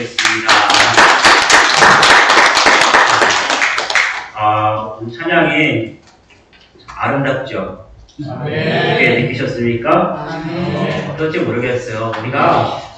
드리겠습니다. 아, 찬양이 아름답죠? 어떻게 느끼셨습니까? 어떨지 모르겠어요. 우리가 어,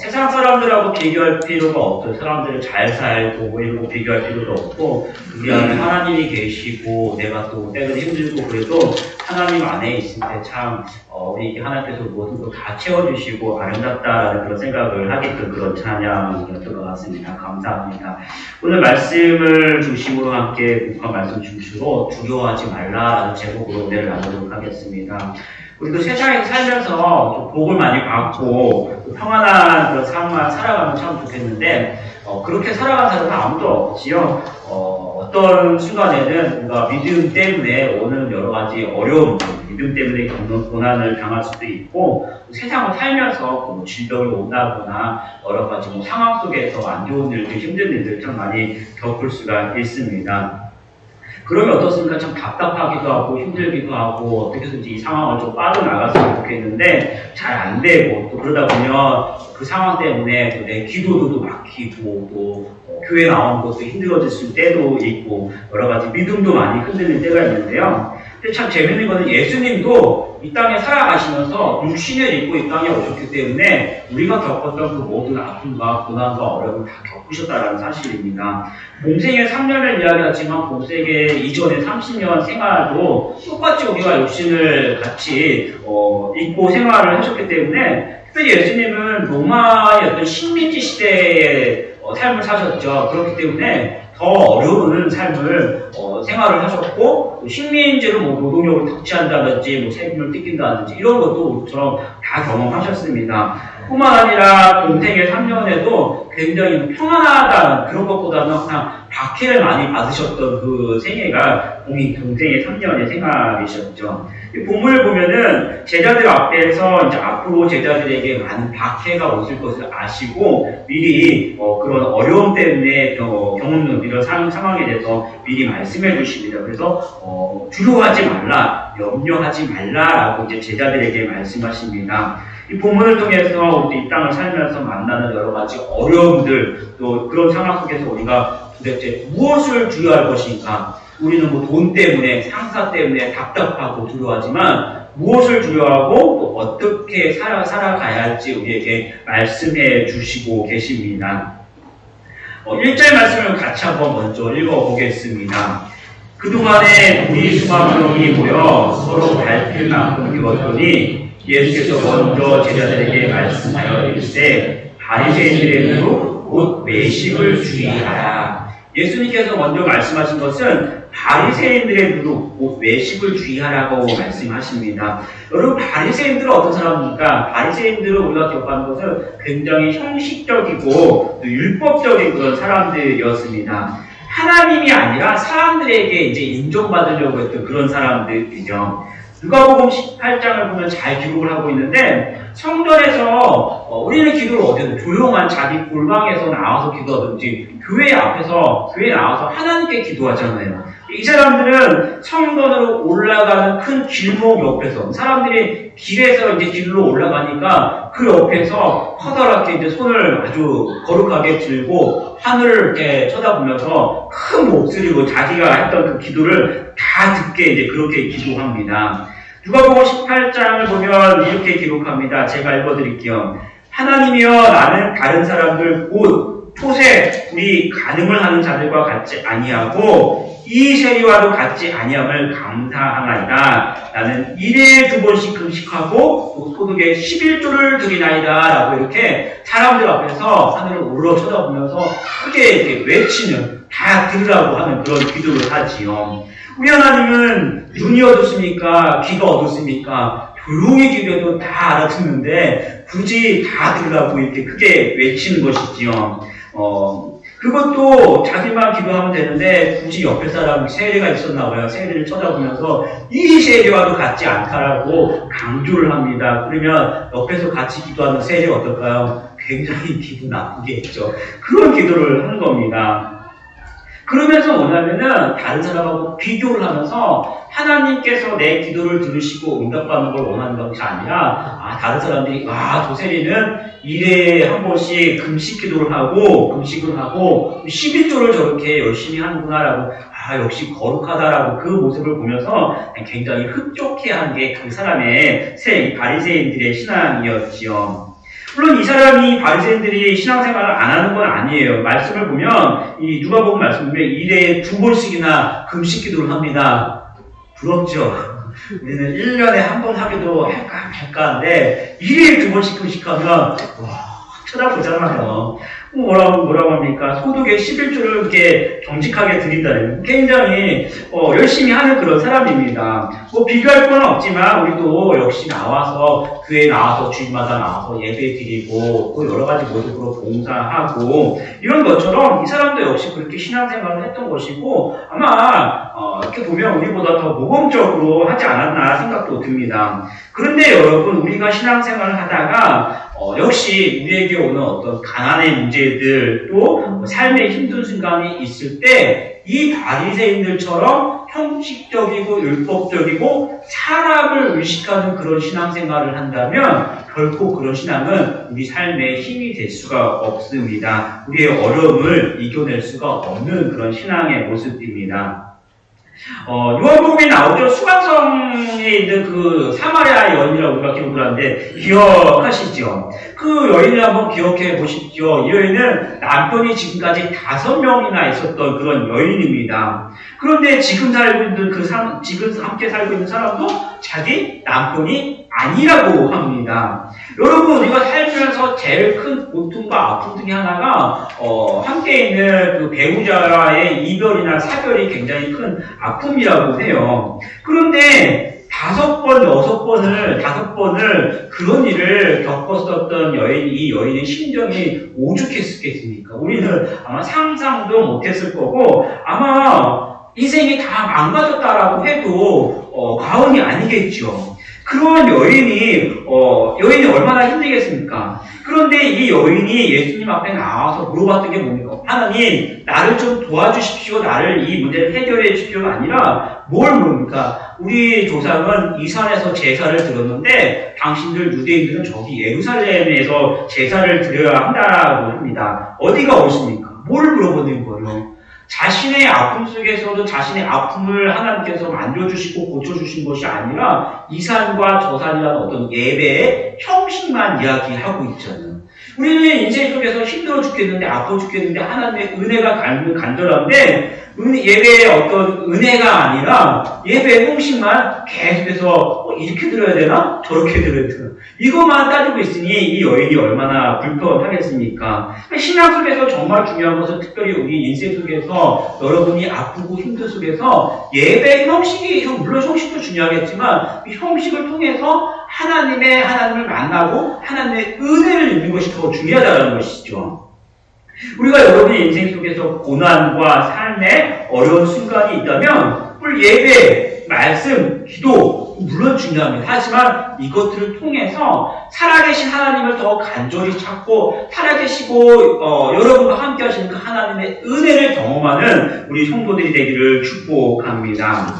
세상 사람들하고 비교할 필요가 없죠. 사람들을 잘 살고 뭐거 비교할 필요도 없고 우리 안에 하나님이 계시고 내가 또 때는 힘들고 그래도 하나님 안에 있을 때참 어, 우리 하나님께서 모든 걸 다 채워주시고 아름답다라는 그런 생각을 하게끔 그런 찬양이었던 것 같습니다. 감사합니다. 오늘 말씀을 중심으로 함께 국화 말씀 중심으로 두려워하지 말라라는 제목으로 오늘 나누도록 하겠습니다. 우리도 세상에 살면서 좀 복을 많이 받고 또 평안한 그런 삶만 살아가면 참 좋겠는데 어, 그렇게 살아가는 사람은 아무도 없지요. 어, 떤 순간에는 우리가 믿음 때문에 오는 여러 가지 어려움, 믿음 때문에 겪는 고난을 당할 수도 있고 또 세상을 살면서 뭐 질병을 온다거나 여러 가지 뭐 상황 속에서 안 좋은 일들, 힘든 일들 참 많이 겪을 수가 있습니다. 그러면 어떻습니까? 참 답답하기도 하고 힘들기도 하고 어떻게든지 이 상황을 좀 빠져나갔으면 좋겠는데 잘 안 되고 또 그러다 보면 그 상황 때문에 또내 기도도 막히고 또 어, 교회 나오는 것도 힘들어질 때도 있고 여러 가지 믿음도 많이 흔들릴 때가 있는데요. 근데 참 재밌는 거는 예수님도 이 땅에 살아가시면서 육신을 입고 이 땅에 오셨기 때문에 우리가 겪었던 그 모든 아픔과 고난과 어려움을 다 겪으셨다는 사실입니다. 공생의 3년을 이야기하지만 공생의 이전의 30년 생활도 똑같이 우리가 육신을 같이 어, 입고 생활을 하셨기 때문에 특별히 예수님은 로마의 어떤 식민지 시대의 어, 삶을 사셨죠. 그렇기 때문에 더 어려운 삶을 어, 생활을 하셨고 또 식민지로 뭐 노동력을 덕취한다든지 뭐 세금을 뜯긴다든지 이런 것도 우리처럼 다 경험하셨습니다. 뿐만 아니라 공생의 3년에도 굉장히 평안하다는 그런 것보다는 항상 박해를 많이 받으셨던 그 생애가 동생의 3년의 생활이셨죠. 이 본문을 보면은 제자들 앞에서 이제 앞으로 제자들에게 많은 박해가 오실 것을 아시고 미리 어, 그런 어려움 때문에 어, 경험는 이런 상, 상황에 대해서 미리 말씀해 주십니다. 그래서 어, 두려워하지 말라, 염려하지 말라라고 이제 제자들에게 말씀하십니다. 이 본문을 통해서 우리 이 땅을 살면서 만나는 여러 가지 어려움들 또 그런 상황 속에서 우리가 도대체 무엇을 주의할 것인가? 우리는 뭐 돈 때문에 상사 때문에 답답하고 두려워하지만 무엇을 두려워하고 또 어떻게 살아 살아가야 할지 우리에게 말씀해 주시고 계십니다. 어, 1절 말씀을 같이 한번 먼저 읽어보겠습니다. 그동안에 우리 수많은 명이 모여 서로 발필 나누고 이었더니 예수께서 먼저 제자들에게 말씀하여 이르시되 바리새인들의 눈으로 곧 외식을 주의하라. 예수님께서 먼저 말씀하신 것은 바리새인들의 눈으로 곧 외식을 주의하라고 말씀하십니다. 여러분 바리새인들은 어떤 사람입니까? 바리새인들은 우리가 기억하는 것은 굉장히 형식적이고 또 율법적인 그런 사람들이었습니다. 하나님이 아니라 사람들에게 이제 인정받으려고 했던 그런 사람들이죠. 누가복음 18장을 보면 잘 기록을 하고 있는데 성전에서 어, 우리는 기도를 어디든 조용한 자기 골방에서 나와서 기도하든지 교회 앞에서 교회 나와서 하나님께 기도하잖아요. 이 사람들은 성전으로 올라가는 큰 길목 옆에서 사람들이 길에서 이제 길로 올라가니까 그 옆에서 커다랗게 이제 손을 아주 거룩하게 들고 하늘을 이렇게 쳐다보면서 큰 목소리로 자기가 했던 그 기도를 다 듣게 이제 그렇게 기도합니다. 누가복음 18장을 보면 이렇게 기록합니다. 제가 읽어드릴게요. 하나님이여 나는 다른 사람들 곧 토세 우리 간음을 하는 자들과 같지 아니하고 이 세리와도 같지 아니함을 감사하나이다. 나는 일에 두 번씩 금식하고 또 소득의 11조를 드리나이다. 라고 이렇게 사람들 앞에서 하늘을 올라 쳐다보면서 크게 이렇게 외치는 다 들으라고 하는 그런 기도를 하지요. 우리 하나님은 눈이 어둡습니까? 귀가 어둡습니까? 조용히 기도해도 다 알아듣는데 굳이 다 들으라고 이렇게 크게 외치는 것이지요. 어, 그것도 자기만 기도하면 되는데 굳이 옆에 사람 세례가 있었나 봐요. 세례를 쳐다보면서 이 세례와도 같지 않다라고 강조를 합니다. 그러면 옆에서 같이 기도하는 세례가 어떨까요? 굉장히 기분 나쁘게 했죠. 그런 기도를 하는 겁니다. 그러면서 뭐냐면은 다른 사람하고 비교를 하면서 하나님께서 내 기도를 들으시고 응답받는 걸 원하는 것이 아니라 아 다른 사람들이 와 조세리는 일에 한 번씩 금식 기도를 하고 금식을 하고 11조를 저렇게 열심히 하는구나라고 아 역시 거룩하다라고 그 모습을 보면서 굉장히 흡족해한 게 그 사람의 새 바리새인들의 신앙이었지요. 물론 이 사람이 바리새인들이 신앙생활을 안 하는 건 아니에요. 말씀을 보면 이 누가복음 말씀 보면 일에 두 번씩이나 금식 기도를 합니다. 부럽죠. 우리는 1년에 한 번 하기도 할까 말까 한데 일에 두 번씩 금식하면 와 쳐다보잖아요. 뭐라고 뭐라고 합니까? 소득의 11조를 이렇게 정직하게 드린다는 굉장히 어, 열심히 하는 그런 사람입니다. 뭐 비교할 건 없지만 우리도 역시 나와서 교회 나와서 주일마다 나와서 예배 드리고 또 여러 가지 모습으로 봉사하고 이런 것처럼 이 사람도 역시 그렇게 신앙생활을 했던 것이고 아마 어, 이렇게 보면 우리보다 더 모범적으로 하지 않았나 생각도 듭니다. 그런데 여러분 우리가 신앙생활을 하다가 어, 역시 우리에게 오는 어떤 가난의 문제들 또 삶의 힘든 순간이 있을 때 이 바리새인들처럼 형식적이고 율법적이고 사람을 의식하는 그런 신앙생활을 한다면 결코 그런 신앙은 우리 삶에 힘이 될 수가 없습니다. 우리의 어려움을 이겨낼 수가 없는 그런 신앙의 모습입니다. 어, 요한복음에 나오죠. 수강성에 있는 그 사마리아 여인이라고 우리가 기록을 하는데 기억하시죠? 그 여인을 한번 기억해 보십시오. 이 여인은 남편이 지금까지 다섯 명이나 있었던 그런 여인입니다. 그런데 지금 살고 있는 그 사람, 지금 함께 살고 있는 사람도 자기 남편이 아니라고 합니다. 여러분, 우리가 살면서 제일 큰 고통과 아픔 중에 하나가, 어, 함께 있는 그 배우자의 이별이나 사별이 굉장히 큰 아픔이라고 해요. 그런데 다섯 번, 여섯 번을, 다섯 번을 그런 일을 겪었었던 여인, 이 여인의 심정이 오죽했겠습니까? 우리는 아마 상상도 못했을 거고, 아마 인생이 다 망가졌다라고 해도, 어, 과언이 아니겠죠. 그러한 여인이, 어, 여인이 얼마나 힘들겠습니까? 그런데 이 여인이 예수님 앞에 나와서 물어봤던 게 뭡니까? 하나님, 나를 좀 도와주십시오. 나를 이 문제를 해결해 주십시오가 아니라 뭘 물습니까? 우리 조상은 이 산에서 제사를 드렸는데 당신들 유대인들은 저기 예루살렘에서 제사를 드려야 한다고 합니다. 어디가 옳습니까? 뭘 물어보는 거예요? 자신의 아픔 속에서도 자신의 아픔을 하나님께서 만져주시고 고쳐주신 것이 아니라 이 산과 저 산이라는 어떤 예배의 형식만 이야기하고 있잖아요. 우리는 인생 속에서 힘들어 죽겠는데 아파 죽겠는데 하나님의 은혜가 간, 간절한데 예배의 어떤 은혜가 아니라 예배의 형식만 계속해서 어, 이렇게 들어야 되나? 저렇게 들어야 되나? 이것만 따지고 있으니 이 여인이 얼마나 불편하겠습니까? 신앙 속에서 정말 중요한 것은 특별히 우리 인생 속에서 여러분이 아프고 힘든 속에서 예배 형식이 물론 형식도 중요하겠지만 이 형식을 통해서 하나님의 하나님을 만나고 하나님의 은혜를 입는 것이 더 중요하다는 것이죠. 우리가 여러분의 인생 속에서 고난과 삶의 어려운 순간이 있다면 오늘 예배, 말씀, 기도 물론 중요합니다. 하지만 이것들을 통해서 살아계신 하나님을 더 간절히 찾고 살아계시고 어, 여러분과 함께 하시는 그 하나님의 은혜를 경험하는 우리 성도들이 되기를 축복합니다.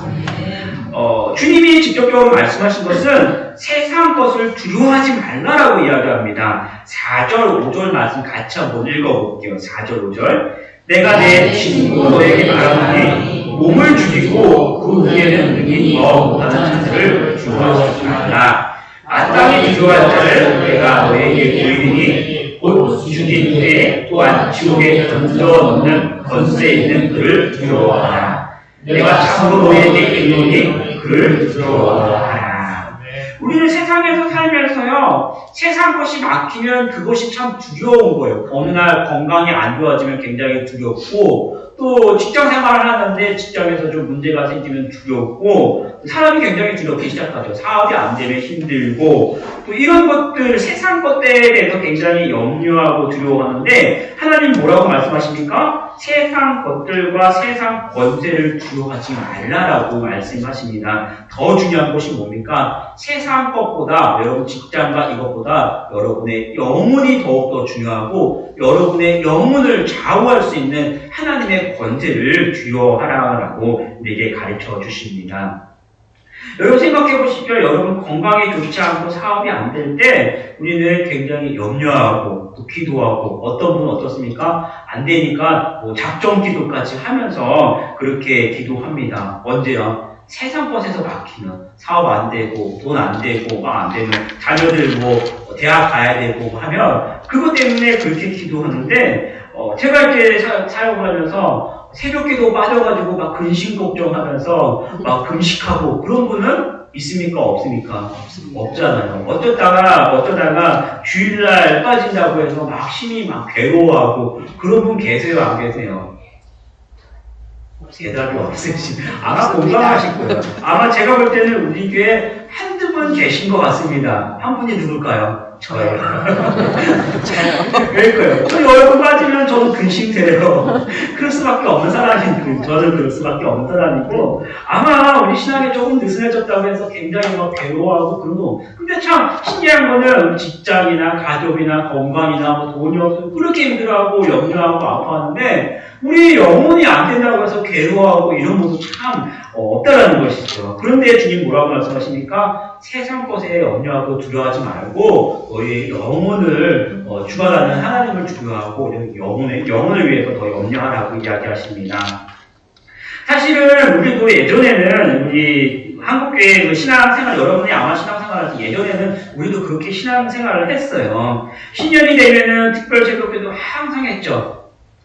어, 주님이 직접적으로 말씀하신 것은 세상 것을 두려워하지 말라라고 이야기합니다. 4절, 5절 말씀 같이 한번 읽어볼게요. 4절, 5절. 내가 내 친구 너에게 말하노니 몸을 죽이고 그 후에는 능히 더 못하는 자들을 두려워하지 말라. 마땅히 두려워할 자를 내가 너에게 보이니 곧 죽인 후에 또한 지옥에 던져놓는 건수에 있는 그를 두려워하라. 내가 참으로 너에게 이르노니 그를 두려워하라. 우리는 세상에서 살면서요, 세상 것이 막히면 그것이 참 두려운 거예요. 어느 날 건강이 안 좋아지면 굉장히 두렵고, 또 직장 생활을 하는데 직장에서 좀 문제가 생기면 두렵고, 사람이 굉장히 두렵기 시작하죠. 사업이 안 되면 힘들고, 또 이런 것들, 세상 것들에 대해서 굉장히 염려하고 두려워하는데, 하나님 뭐라고 말씀하십니까? 세상 것들과 세상 권세를 두려워하지 말라라고 말씀하십니다. 더 중요한 것이 뭡니까? 세상 것보다 여러분 직장과 이것보다 여러분의 영혼이 더욱더 중요하고 여러분의 영혼을 좌우할 수 있는 하나님의 세 번째를 주요하라라고 우리에게 가르쳐 주십니다. 여러분 생각해 보시죠. 여러분 건강이 좋지 않고 사업이 안 될 때 우리는 굉장히 염려하고 또 기도하고 어떤 분은 어떻습니까? 안 되니까 뭐 작정 기도까지 하면서 그렇게 기도합니다. 언제요? 세상 것에서 막히면 사업 안 되고 돈 안 되고 막 안 되면 자녀들 뭐 대학 가야 되고 하면 그것 때문에 그렇게 기도하는데 어, 제가 이제 사, 사역을 하면서 새벽기도 빠져가지고 막 근심 걱정하면서 막 금식하고 그런 분은 있습니까 없습니까? 없잖아요. 어쩌다가 어쩌다가 주일날 빠진다고 해서 막 심히 막 괴로워하고 그런 분 계세요 안 계세요? 대답이 없으시 아마 공감하실 거예요. 아마 제가 볼 때는 우리 교회 한두 분 계신 것 같습니다. 한 분이 누굴까요? 저요. 그러니까요. 저희 얼굴 빠지면 저는 근심돼요. 그럴 수밖에 없는 사람이, 저는 그럴 수밖에 없는 사람이고, 아마 우리 신앙이 조금 느슨해졌다고 해서 굉장히 막 괴로워하고 그러고, 근데 참 신기한 거는 직장이나 가족이나 건강이나 뭐 돈이 없고 그렇게 힘들어하고 염려하고 아파하는데, 우리 영혼이 안 된다고 해서 괴로워하고 이런 것도 참 어, 없다라는 것이죠. 그런데 주님 뭐라고 말씀하십니까? 세상 것에 염려하고 두려워하지 말고 너의 영혼을 어, 주관하는 하나님을 두려워하고 영혼의 영혼을 위해서 더 염려하라고 이야기하십니다. 사실은 우리도 예전에는 우리 한국교회 그 신앙생활 여러분이 아마 신앙생활할 때 예전에는 우리도 그렇게 신앙생활을 했어요. 신년이 되면은 특별 새벽기도 항상 했죠.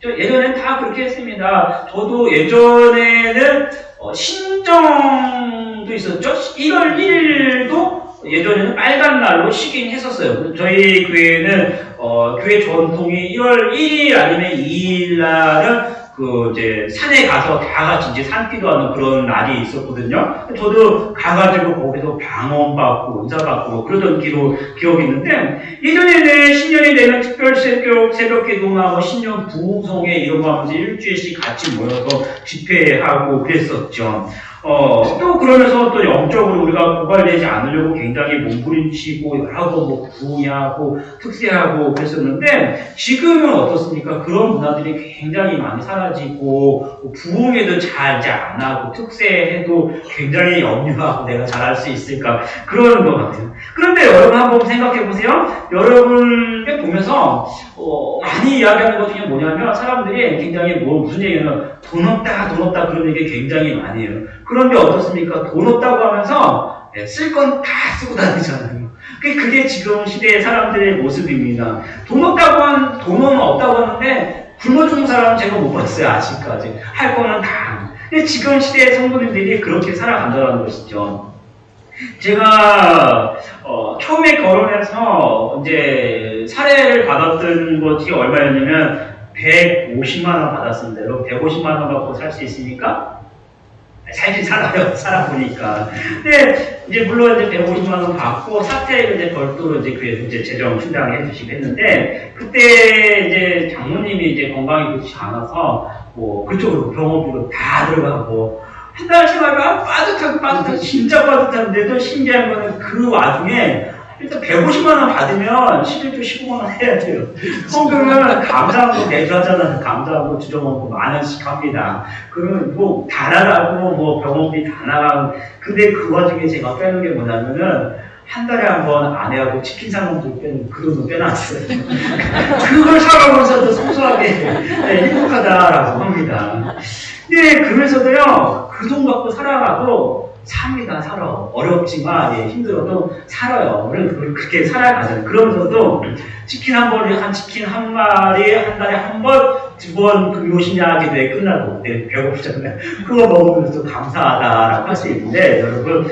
저 예전엔 다 그렇게 했습니다. 저도 예전에는 어, 신정도 있었죠. 1월 1일도 예전에는 빨간 날로 쉬긴 했었어요. 저희 교회는 어, 교회 전통이 1월 1일 아니면 2일 날은 그 이제 산에 가서 다 같이 이제 산기도 하는 그런 날이 있었거든요. 저도 가가지고 거기서 방언 받고 은사받고 뭐 그러던 기로 기억이 있는데 예전에는 신년이 되면 특별 새벽 새벽 기도나 뭐 신년 부흥성회 이런 거 하면서 일주일씩 같이 모여서 집회하고 그랬었죠. 어, 또 그러면서 또 영적으로 우리가 고갈되지 않으려고 굉장히 몸부림치고 여러 번뭐 부흥하고 특세하고 그랬었는데 지금은 어떻습니까? 그런 문화들이 굉장히 많이 사라지고 뭐 부흥에도 잘 이제 안 하고 특세해도 굉장히 염려하고 내가 잘할 수 있을까 그러는 것 같아요. 그런데 여러분 한번 생각해 보세요. 여러분들 보면서 어, 많이 이야기하는 것 중에 뭐냐면 사람들이 굉장히 뭐 무슨 얘기냐면 돈 없다 돈 없다 그런 얘기 굉장히 많이 해요. 그런데 어떻습니까? 돈 없다고 하면서 예, 쓸건 다 쓰고 다니잖아요. 그게, 지금 시대의 사람들의 모습입니다. 돈 없다고 한, 돈은 없다고 하는데 굶어 죽는 사람은 제가 못 봤어요, 아직까지. 할 거는 다. 근데 지금 시대의 성도님들이 그렇게 살아간다는 것이죠. 제가, 어, 처음에 결혼해서 이제 사례를 받았던 것이 얼마였냐면 150만 원 받았습니다. 여러분, 150만원 갖고 살 수 있습니까? 살긴 살아요. 살아보니까. 근데, 이제, 물론 이제 150만 원 받고, 사택을 이제 별도로 이제 그 이제 재정 충당을 해주시고 했는데, 그때 이제 장모님이 이제 건강이 좋지 않아서, 뭐, 그쪽으로 병원비로 다 들어가고, 한달 생활가 빠듯하고 빠듯하고, 진짜 빠듯한데도 신기한 거는 그 와중에, 일단 150만 원 받으면 11조 15만 원 해야 돼요. 성금은 감사하고 내주하잖아요. 감사하고 주저먹고 만 원씩 합니다. 그러면 뭐 달아나고 뭐 병원비 다 나가고 근데 그 와중에 제가 빼는 게 뭐냐면은 한 달에 한 번 아내하고 치킨 사 먹고 빼는 그 돈을 빼놨어요. 그걸 살아보면서도 소소하게 네, 행복하다라고 합니다. 근데 그러면서도요 그 돈 갖고 살아가도 삽니다, 살아. 어렵지만, 예, 힘들어도 살아요. 그렇게 살아가잖아요. 그러면서도 치킨 한 번에, 한 치킨 한 마리, 한 달에 한 번, 두 번, 그 요신야기도에 끝나고, 네, 배고프잖아요. 그거 먹으면서 감사하다라고 할 수 있는데, 여러분,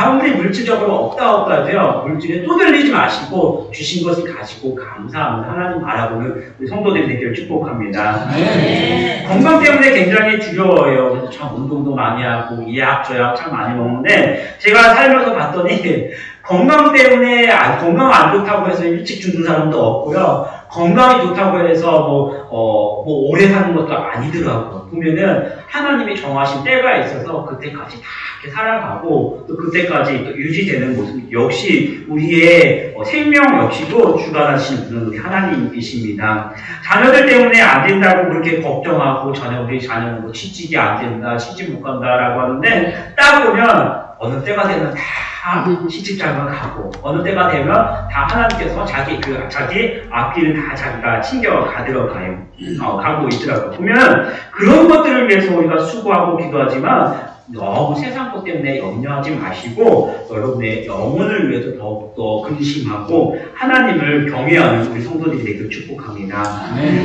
아무리 물질적으로 없다 없다 해도요, 물질에 떠들리지 마시고, 주신 것을 가지고 감사합니다. 하나님 바라보는 우리 성도들이 되기를 축복합니다. 네. 건강 때문에 굉장히 두려워요. 그래서 참 운동도 많이 하고 이약 저약 참 많이 먹는데 제가 살면서 봤더니 건강 때문에 안- 건강 안 좋다고 해서 일찍 죽는 사람도 없고요. 건강이 좋다고 해서 뭐, 어, 뭐 오래 사는 것도 아니더라고요. 보면은 하나님이 정하신 때가 있어서 그때까지 다 이렇게 살아가고 또 그때까지 또 유지되는 모습 역시 우리의 어, 생명 역시도 주관하시는 우리 하나님이십니다. 자녀들 때문에 안 된다고 그렇게 걱정하고 자녀 우리 자녀는 뭐 취직이 안 된다, 시집 못 간다라고 하는데 딱 보면 어느 때가 되면 다 시집장가 가고 어느 때가 되면 다 하나님께서 자기 그 자기 앞길을 다 자기가 챙겨 가들어 가요. 어, 가고 있더라고. 보면 그런 것들을 위해서 우리가 수고하고 기도하지만 너무 세상 것 때문에 염려하지 마시고 여러분의 영혼을 위해서 더욱더 근심하고 하나님을 경외하는 우리 성도들이 되길 축복합니다.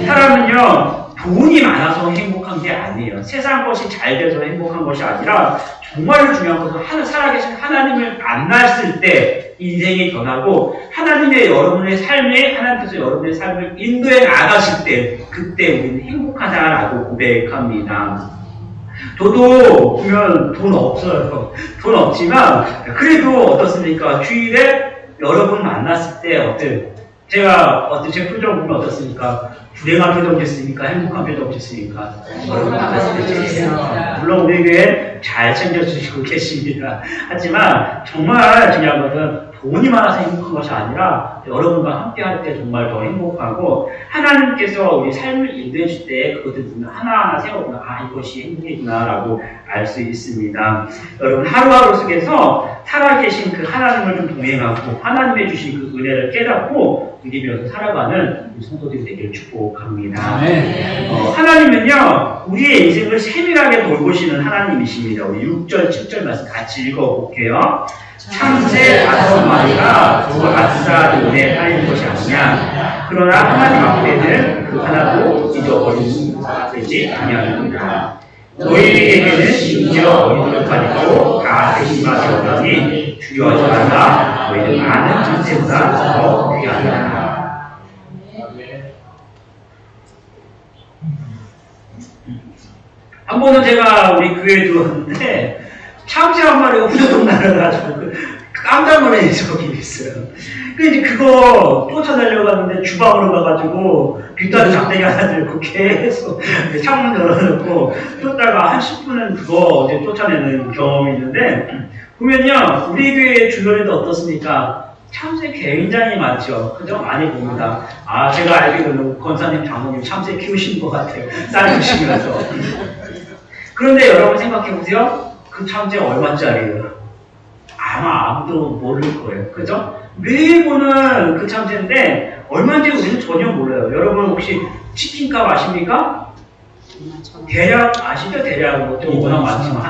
사람은요 돈이 많아서 행복한 게 아니에요. 세상 것이 잘 돼서 행복한 것이 아니라 정말로 중요한 것은 하나 살아계신 하나님을 만났을 때 인생이 변하고 하나님의 여러분의 삶에 하나님께서 여러분의 삶을 인도해 나가실 때 그때 우리는 행복하다라고 고백합니다. 저도 보면 돈 없어요. 돈 없지만 그래도 어떻습니까? 주일에 여러분 만났을 때 어때요? 제가 어때 제 표정 보면 어떻습니까? 불행한 표정 됐습니까? 행복한 표정 됐습니까? 물론 우리 교회 잘 챙겨주시고 계십니다. 하지만 정말 중요한 것은 돈이 많아서 행복한 것이 아니라 여러분과 함께 할 때 정말 더 행복하고 하나님께서 우리 삶을 인도해 줄 때 그것을 보면 하나하나 세워보면 아 이것이 행복이구나라고 알 수 있습니다. 여러분 하루하루 속에서 살아계신 그 하나님을 좀 동행하고 하나님의 주신 그 은혜를 깨닫고 믿으면서 살아가는 우리 성도들이 되기를 축복합니다. 어, 하나님은요, 우리의 인생을 세밀하게 돌보시는 하나님이십니다. 우리 6절, 7절 말씀 같이 읽어볼게요. 참새 다섯 마리가 두 아싸 눈에 팔린 것이 아니냐. 그러나 하나님 앞에는 그 하나도 잊어버리지 아니하느니라. 너희에게는 심지어 어린들까지도 다 대신받이 오니 주여하지 말라. 너희는 많은 참새보다 더 귀하다. 한 번은 제가 우리 교회에 들어왔는데 참새 한 마리가 후다닥 날아가지고 그 깜짝 놀란 적이 있어요. 그 이제 그거 쫓아내려고 하는데 주방으로 가가지고 뒷다리 작대기 하나 들고 계속 창문 열어놓고 쫓다가 한 10분은 그거 이제 쫓아내는 경험이 있는데 보면요 우리 교회 주변에도 어떻습니까? 참새 굉장히 많죠. 그죠? 많이 봅니다. 아, 제가 알기로는 권사님, 장모님 참새 키우신 것 같아요. 쌀 드시면서. 그런데 여러분 생각해 보세요. 그 참새 얼마짜리예요? 아마 아무도 모를 거예요. 그죠? 보는 그 참새인데 얼마인지 우리는 전혀 몰라요. 여러분 혹시 치킨값 아십니까? 대략 아시죠? 대략 뭐좀 워낙 많지만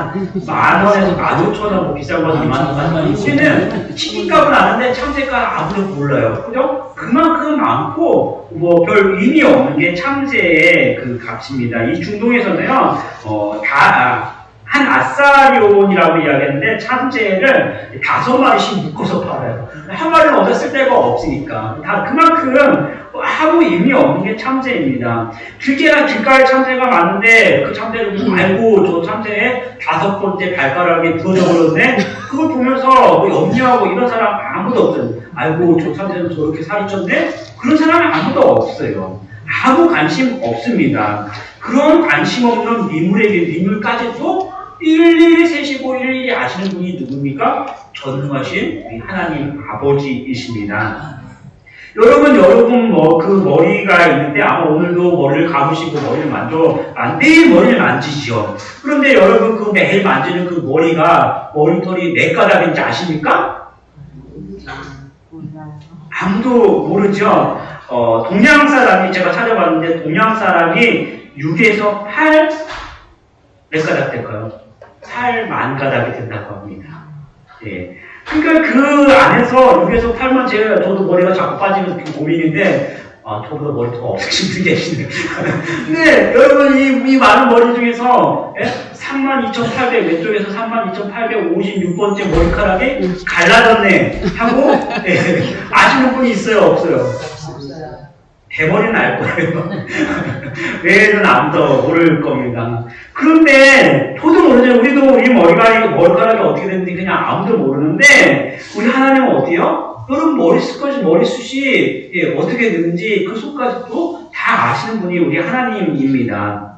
한만 원에서 만 오천 원, 뭐 비싼 거는 이만 원. 우리는 치킨값은 아는데 참새값 아무도 몰라요. 그죠? 그만큼 많고 뭐 별 의미 없는 게 참새의 그 값입니다. 이 중동에서는요, 어, 다, 한 아싸리온이라고 이야기했는데 참새를 다섯 마리씩 묶어서 팔아요. 한 마리는 얻었을 데가 없으니까. 다 그만큼 아무 의미 없는 게 참새입니다. 길게나 길가에 참새가 많은데 그 참새를 알고 저 참새의 다섯 번째 발가락이 부러져 버렸네? 그걸 보면서 뭐 염려하고 이런 사람 아무도 없어요. 아이고 저 참새는 저렇게 살이 쪘네? 그런 사람은 아무도 없어요. 아무 관심 없습니다. 그런 관심 없는 미물에게 미물까지도 일일이 세시고 일일이 아시는 분이 누굽니까? 전능하신 우리 하나님 아버지이십니다. 여러분, 여러분, 뭐, 그 머리가 있는데, 아마 오늘도 머리를 감으시고 머리를 만져, 안, 매일 머리를 만지죠. 그런데 여러분, 그 매일 만지는 그 머리가, 머리털이 몇 가닥인지 아십니까? 아무도 모르죠. 어, 동양 사람이, 제가 찾아봤는데, 동양 사람이 6에서 8, 몇 가닥 될까요? 8만 가닥이 된다고 합니다. 예. 그러니까 그 안에서 6에서 8만 제가 저도 머리가 자꾸 빠지면서 그 고민인데 아 저보다 머리 더 없으신 분이 계시네. 근데 여러분 이, 이 많은 머리 중에서 예? 32,800 왼쪽에서 32,856번째 머리카락이 갈라졌네 하고 예. 아시는 분이 있어요 없어요? 대머리는 알 거예요. 외에는 아무도 모를 겁니다. 그런데 저도 모르죠. 우리도 우리 머리가 머리카락이 어떻게 됐는지 그냥 아무도 모르는데 우리 하나님은 어때요? 여러분 머리숱까지 머리숱이 예, 어떻게 되는지 그 속까지도 다 아시는 분이 우리 하나님입니다.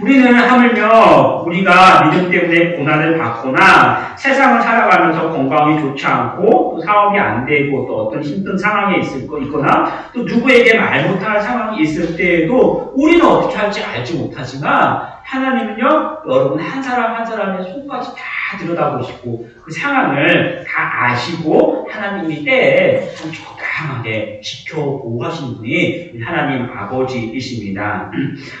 우리는 하물며 우리가 믿음 때문에 고난을 받거나 세상을 살아가면서 건강이 좋지 않고 또 사업이 안 되고 또 어떤 힘든 상황에 있을 거 있거나 또 누구에게 말 못할 상황이 있을 때에도 우리는 어떻게 할지 알지 못하지만 하나님은요 여러분 한 사람 한 사람의 속까지 다 들여다보시고 그 상황을 다 아시고 하나님이 때에 좀 적당하게 지켜보호하시는 분이 하나님 아버지이십니다.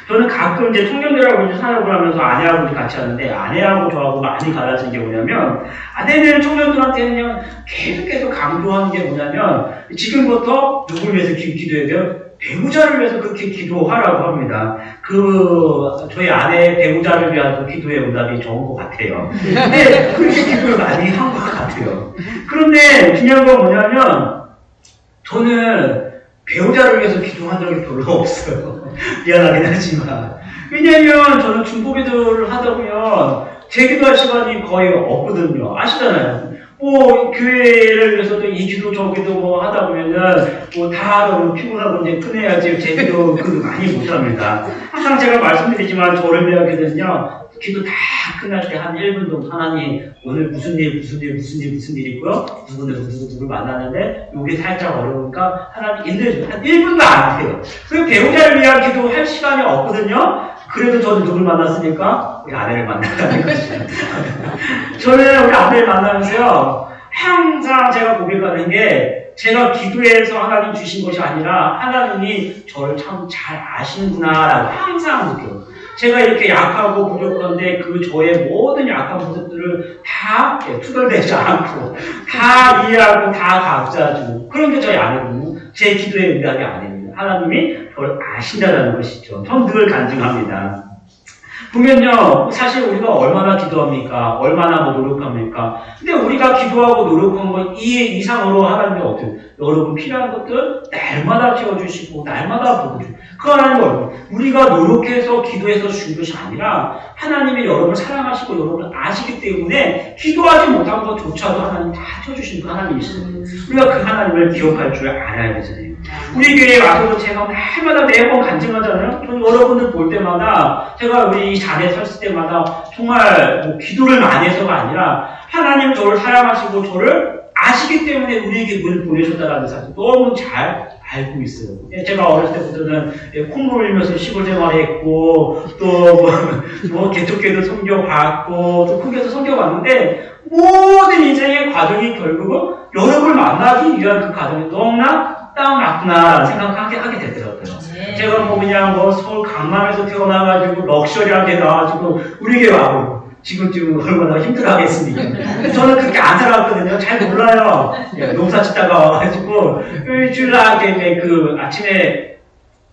저는 가끔 이제 청년들하고 이제 산업을 하면서 아내하고 같이 하는데 아내하고 저하고 많이 갈라진 게 뭐냐면 아내는 청년들한테는 그냥 계속해서 강조하는 게 뭐냐면 지금부터 누굴 위해서 기, 기도해야 돼요? 배우자를 위해서 그렇게 기도하라고 합니다. 그 저희 아내 배우자를 위한 그 기도의 응답이 좋은 것 같아요. 근데 그렇게 기도를 많이 한 것 같아요. 그런데 중요한 건 뭐냐면 저는 배우자를 위해서 기도한 적이 별로 없어요. 미안하긴 하지만. 왜냐면 저는 중보기도를 하다 보면 제 기도할 시간이 거의 없거든요. 아시잖아요. 뭐 교회를 위해서도 이 기도 저 기도 뭐 하다 보면은 뭐다 너무 피곤하고 이제 끝내야지 제 기도 그 많이 못합니다. 항상 제가 말씀드리지만 저를 위한 기도는요 기도 다 끝날 때 한 1분 정도 하나님 오늘 무슨 일 무슨 일 무슨 일 무슨 일 있고요? 누구는 누구 누구를 만나는데 이게 살짝 어려우니까 하나님 인도해줘요. 한 1분도 안 돼요. 그 배우자를 위한 기도 할 시간이 없거든요 그래도 저는 누굴 만났으니까 우리 아내를 만나는 거죠 저는 우리 아내를 만나면서요 항상 제가 고백하는 게 제가 기도해서 하나님 주신 것이 아니라 하나님이 저를 참 잘 아시는구나라고 항상 느껴요. 제가 이렇게 약하고 부족한데 그 저의 모든 약한 모습들을 다 예, 투덜대지 않고 다 이해하고 다 감싸주고 그런 게 저희 아내고 제 기도의 응답이 아닙니다. 하나님이 저를 아신다는 것이죠. 전늘 간증합니다. 보면요, 사실 우리가 얼마나 기도합니까? 얼마나 뭐 노력합니까? 근데 우리가 기도하고 노력한 것이 이상으로 하나님이 어때요? 여러분 필요한 것들 날마다 채워주시고, 날마다 보여주고. 그 하나님 얼마? 우리가 노력해서 기도해서 준 것이 아니라 하나님이 여러분을 사랑하시고 여러분을 아시기 때문에 기도하지 못한 것조차도 하나님 다 채워주시는 그 하나님이시거든요. 우리가 그 하나님을 기억할 줄 알아야 되잖아요. 우리 교회에 와서도 제가 날마다 매번 간증하잖아요. 저는 여러분들 볼 때마다 제가 우리 자리에 섰을 때마다 정말 뭐 기도를 많이 해서가 아니라 하나님 저를 사랑하시고 저를 아시기 때문에 우리에게 물 보내셨다라는 사실 너무 잘 알고 있어요. 예, 제가 어렸을 때부터는 예, 콧물 흘리면서 시골 생활했고 또뭐 뭐 개척교회도 섬겨봤고 또 크게도 섬겨봤는데 모든 인생의 과정이 결국은 여러분을 만나기 위한 그 과정이 너무나 딱 맞구나라는 생각하게 하게 되더라고요. 제가 뭐 그냥 뭐 서울 강남에서 태어나가지고 럭셔리하게 나와가지고 우리 교회 와고 지금쯤 얼마나 힘들어 하겠습니까? 저는 그렇게 안 살아왔거든요. 잘 몰라요. 예, 농사 짓다가 와가지고 일주일날 그 아침에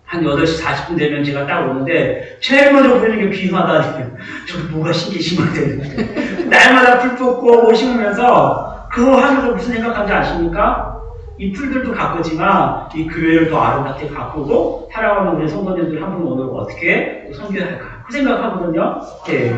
한 8시 40분 되면 제가 딱 오는데 제일 먼저 보이는 게 비마다니요. 저 뭐가 신기 심한데 날마다 풀 뽑고 옷 심으면서 그거 하면서 무슨 생각하는지 아십니까? 이 풀들도 가꾸지만 이 교회를 더 아름답게 가꾸고 살아가는 우리 성도님들 한 분 오늘 어떻게 섬겨야 할까 그 생각하거든요. 예.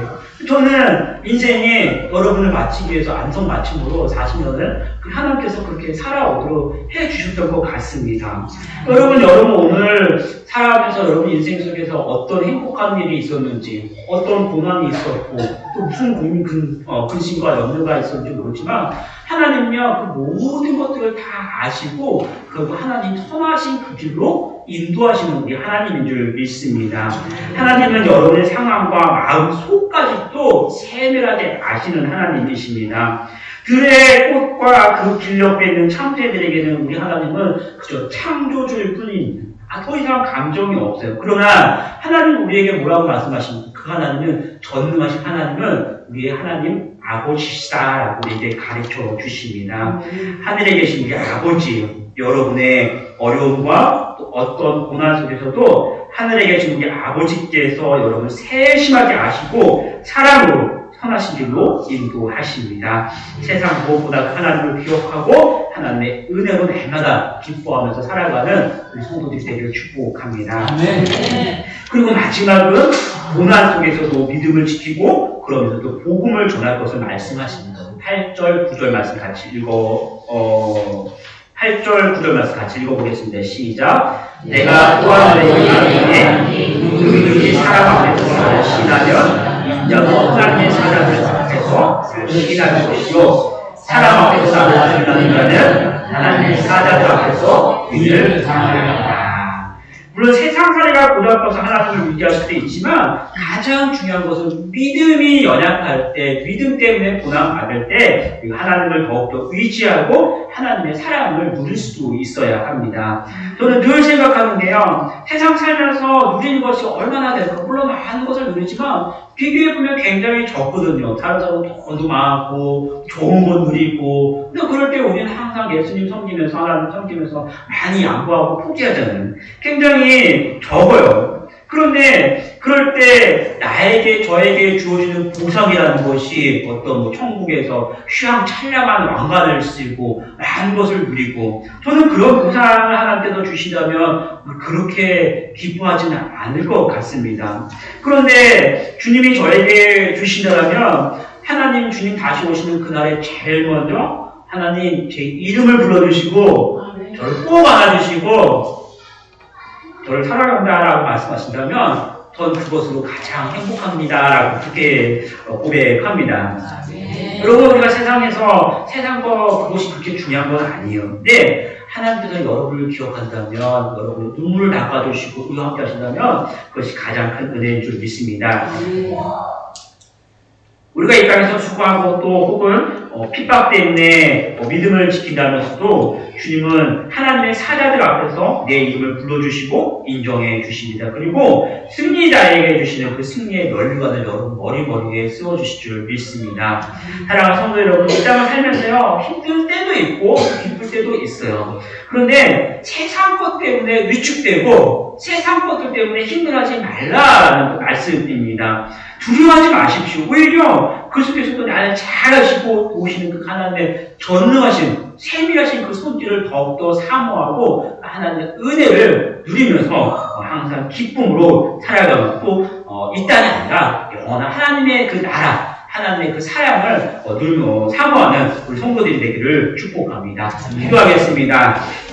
저는 인생에 여러분을 마치기 위해서 안성 맞춤으로 40년을 하나님께서 그렇게 살아오도록 해 주셨던 것 같습니다. 여러분, 여러분 오늘 살아가면서 여러분 인생 속에서 어떤 행복한 일이 있었는지, 어떤 고난이 있었고, 또 무슨 고민, 근, 어, 근심과 염려가 있었는지 모르지만, 하나님은요, 그 모든 것들을 다 아시고, 그리고 하나님 선하신 그 길로 인도하시는 우리 하나님인 줄 믿습니다. 하나님은 여러분의 상황과 마음 속까지도 세밀하게 아시는 하나님이십니다. 들의 꽃과 그 길 옆에 있는 참새들에게는 우리 하나님은 그저 창조주일 뿐입니다. 아, 더 이상 감정이 없어요. 그러나 하나님 우리에게 뭐라고 말씀하십니까? 그 하나님은 전능하신 하나님은 우리의 하나님 아버지시다라고 우리에게 가르쳐 주십니다. 하늘에 계신 우리 아버지, 여러분의 어려움과 또 어떤 고난 속에서도 하늘에 계신 우리 아버지께서 여러분을 세심하게 아시고 사랑으로 선하신 길로 인도하십니다. 세상 무엇보다 그 하나님을 기억하고 하나님의 은혜로 날마다 기뻐하면서 살아가는 우리 성도들이 되기를 축복합니다. 그리고 마지막은 고난 속에서도 믿음을 지키고 그러면서 또 복음을 전할 것을 말씀하십니다. 8절, 9절 말씀 같이 읽어 어, 8절 9절 말씀 같이 읽어보겠습니다. 시작. 내가 또한 너희에게 누구든지 사람 앞에서 신하면 하나님의 사람을 앞에서 신하는 것이요 사람 앞에서 신하는 자는 하나님의 사자들 앞에서 위를 당하리라. 물론 세상 사례가 고달퍼서 하나님을 위기할 수도 있지만 가장 중요한 것은 믿음이 연약할 때, 믿음 때문에 고난 받을 때 하나님을 더욱더 의지하고 하나님의 사랑을 누릴 수도 있어야 합니다. 저는 늘 생각하는 게요, 세상 살면서 누리는 것이 얼마나 될까? 물론 많은 것을 누리지만 비교해보면 굉장히 적거든요. 다른 사람은 돈도 많고, 좋은 건 누리고, 근데 그럴 때 우리는 항상 예수님 섬기면서, 하나님 섬기면서 많이 양보하고 포기하잖아요. 굉장히 적어요. 그런데 그럴 때 나에게 저에게 주어지는 보상이라는 것이 어떤 뭐 천국에서 휘황찬란한 왕관을 쓰고 많은 것을 누리고 저는 그런 보상을 하나님께서 주신다면 그렇게 기뻐하지는 않을 것 같습니다. 그런데 주님이 저에게 주신다면 하나님 주님 다시 오시는 그날에 제일 먼저 하나님 제 이름을 불러주시고 저를 꼭 안아주시고 저를 사랑한다라고 말씀하신다면 전 그것으로 가장 행복합니다라고 그렇게 어, 고백합니다. 여러분 우리가 세상에서 세상 거 그것이 그렇게 중요한 건 아니에요. 근데 하나님께서 여러분을 기억한다면 여러분의 눈물을 닦아주시고 우리와 함께 하신다면 그것이 가장 큰 은혜인 줄 믿습니다. 우리가 이 땅에서 수고하고 또 혹은 어, 핍박 때문에 어, 믿음을 지킨다면서도 주님은 하나님의 사자들 앞에서 내 이름을 불러주시고 인정해 주십니다. 그리고 승리자에게 주시는 그 승리의 면류관을 여러분 머리머리에 쓰어주실 줄 믿습니다. 사랑하는 성도 여러분, 이 땅을 살면서요 힘들 때도 있고 기쁠 때도 있어요. 그런데 세상 것 때문에 위축되고 세상 것들 때문에 힘들어하지 말라라는 그 말씀입니다. 두려워하지 마십시오. 오히려 그 속에서도 나를 잘 하시고 도우시는 그 하나님의 전능하신, 세밀하신 그 손길을 더욱더 사모하고 하나님의 은혜를 누리면서 어, 항상 기쁨으로 살아가고 어, 이 땅이 아니라 영원한 하나님의 그 나라, 하나님의 그 사랑을 어, 누리며 사모하는 우리 성도들이 되기를 축복합니다. 기도하겠습니다.